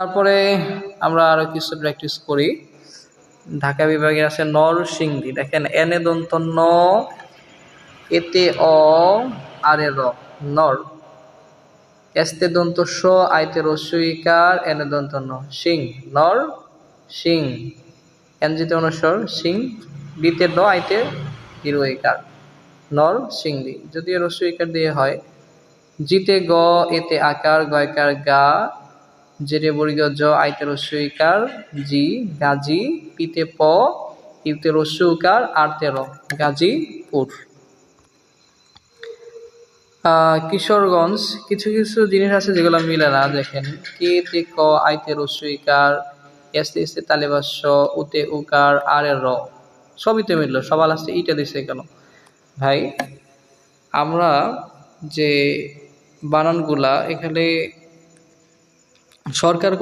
তারপরে আমরা আরও কিছু প্র্যাকটিস করি। ঢাকা বিভাগে আছে নরসিংদী। দেখেন, এনে দন্ত ন এতে অ, আর এ নর। এস্তে দন্ত স আইতে রস্যইকার এনে দন্ত ন, সিং, নর, সিং। এনজিতে অনুস্বর সিং। দিতে ড আইতে হিরোইকার, নর সিংদি যদি রস্যইকার দিয়ে হয়, জিতে গ এতে আকার, গয়কার, গা জেরে বর্গ জ আইতে রস্যইকার জি, গাজি, পিতে প ইউতে রস্যুকার আরতে র গাজীপুর কিশোরগঞ্জ, কিছু কিছু জিনিস আছে যেগুলো মিলে না, দেখেন। কে, তে, ক আইতে রস্যইকার এসতে এসতে তালেবাস্য উতে, উকার আর এর র, সবই তো মিললো, সবার লাস্টে ইটা দিছে কেন? ভাই, আমরা যে বানানগুলা এখানে সরকার